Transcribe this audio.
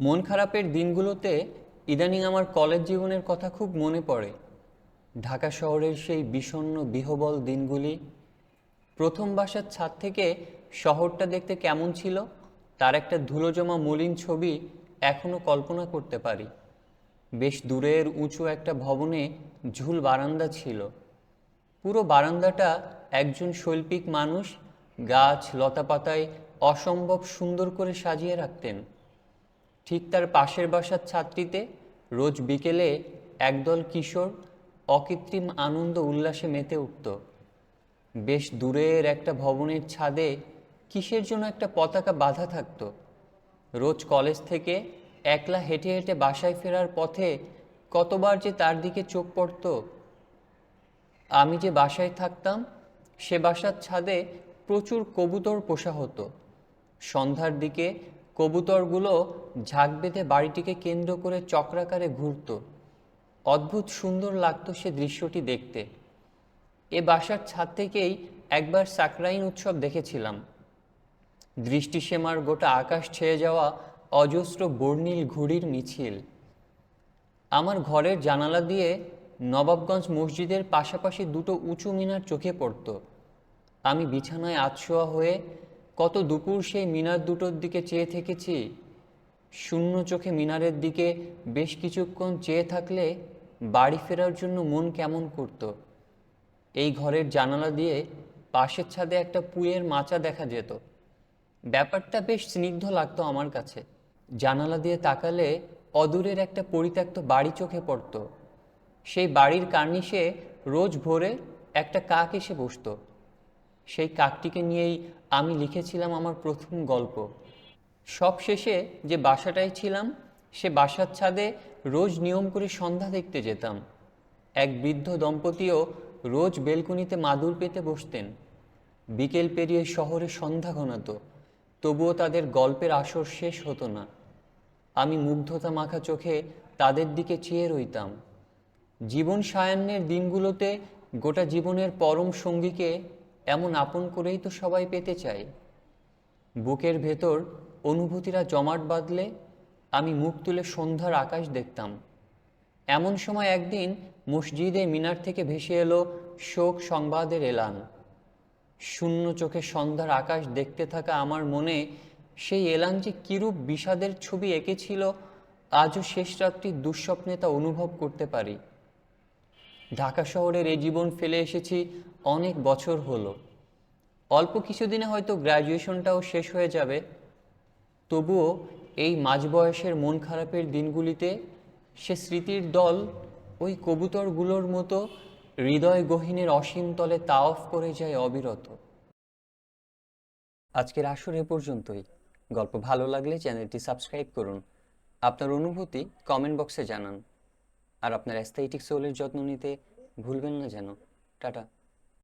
মন খারাপের দিনগুলোতে ইদানিং আমার কলেজ জীবনের কথা খুব মনে পড়ে। ঢাকা শহরের সেই বিষণ্ণ, বিহবল দিনগুলি, প্রথম বাসার ছাদ থেকে শহরটা দেখতে কেমন ছিল, তার একটা ধুলোজমা মলিন ছবি এখনও কল্পনা করতে পারি। বেশ দূরের উঁচু একটা ভবনে ঝুল বারান্দা ছিল। পুরো বারান্দাটা একজন শৈল্পিক মানুষ গাছ, লতাপাতায় অসম্ভব সুন্দর করে সাজিয়ে রাখতেন। ঠিক তার পাশের বাসার ছাদটিতে রোজ বিকেলে একদল কিশোর অকৃত্রিম আনন্দ উল্লাসে মেতে উঠত। বেশ দূরের একটা ভবনের ছাদে কিসের জন্য একটা পতাকা বাঁধা থাকতো। রোজ কলেজ থেকে একলা হেঁটে হেঁটে বাসায় ফেরার পথে কতবার যে তার দিকে চোখ পড়তো। আমি যে বাসায় থাকতাম, সে বাসার ছাদে প্রচুর কবুতর পোষা হতো। সন্ধ্যার দিকে কবুতরগুলো ঝাঁক বেঁধে বাড়িটিকে কেন্দ্র করে চক্রাকারে ঘুরত। অদ্ভুত সুন্দর লাগতো সে দৃশ্যটি দেখতে। এ বাসার ছাদ থেকেই একবার সাকরাইন উৎসব দেখেছিলাম। দৃষ্টিসীমার গোটা আকাশ ছেয়ে যাওয়া অজস্র বর্ণিল ঘুড়ির মিছিল। আমার ঘরের জানালা দিয়ে নবাবগঞ্জ মসজিদের পাশাপাশি দুটো উঁচু মিনার চোখে পড়তো। আমি বিছানায় আতশোয়া হয়ে কত দুপুর সেই মিনার দুটোর দিকে চেয়ে থেকেছি? শূন্য চোখে মিনারের দিকে বেশ কিছুক্ষণ চেয়ে থাকলে বাড়ি ফেরার জন্য মন কেমন করত? এই ঘরের জানালা দিয়ে পাশের ছাদে একটা পুয়ের মাচা দেখা যেত। ব্যাপারটা বেশ স্নিগ্ধ লাগতো আমার কাছে। জানালা দিয়ে তাকালে অদূরের একটা পরিত্যক্ত বাড়ি চোখে পড়তো। সেই বাড়ির কার্নিশে রোজ ভোরে একটা কাক এসে বসতো। সেই কাকটিকে নিয়েই আমি লিখেছিলাম আমার প্রথম গল্প। সব শেষে যে বাসাটায় ছিলাম, সে বাসার ছাদে রোজ নিয়ম করে সন্ধ্যা দেখতে যেতাম। এক বৃদ্ধ দম্পতিও রোজ বেলকুনিতে মাদুর পেতে বসতেন। বিকেল পেরিয়ে শহরে সন্ধ্যা ঘনাতো, তবুও তাদের গল্পের আসর শেষ হতো না। আমি মুগ্ধতা মাখা চোখে তাদের দিকে চেয়ে রইতাম। জীবন সায়ান্নের দিনগুলোতে গোটা জীবনের পরম সঙ্গীকে এমন আপন করেই তো সবাই পেতে চায়। বুকের ভেতর অনুভূতিরা জমাট বাঁধলে আমি মুখ তুলে সন্ধ্যার আকাশ দেখতাম। এমন সময় একদিন মসজিদে মিনার থেকে ভেসে এলো শোক সংবাদের এলান। শূন্য চোখে সন্ধ্যার আকাশ দেখতে থাকা আমার মনে সেই এলান যে কিরূপ বিষাদের ছবি এঁকেছিল, আজও শেষ রাত্রির দুঃস্বপ্নে তা অনুভব করতে পারি। ঢাকা শহরের এই জীবন ফেলে এসেছি, অনেক বছর হলো। অল্প কিছুদিনে হয়তো গ্র্যাজুয়েশনটাও শেষ হয়ে যাবে। তবুও এই মাঝ বয়সের মন খারাপের দিনগুলিতে সে স্মৃতির দল ওই কবুতরগুলোর মতো হৃদয় গহীনের অসীম তলে তাওফ করে যায় অবিরত। আজকের আসর এ পর্যন্তই। গল্প ভালো লাগলে চ্যানেলটি সাবস্ক্রাইব করুন। আপনার অনুভূতি কমেন্ট বক্সে জানান। আর আপনার অ্যাস্থেটিক সোলের যত্ন নিতে ভুলবেন না যেন। টাটা।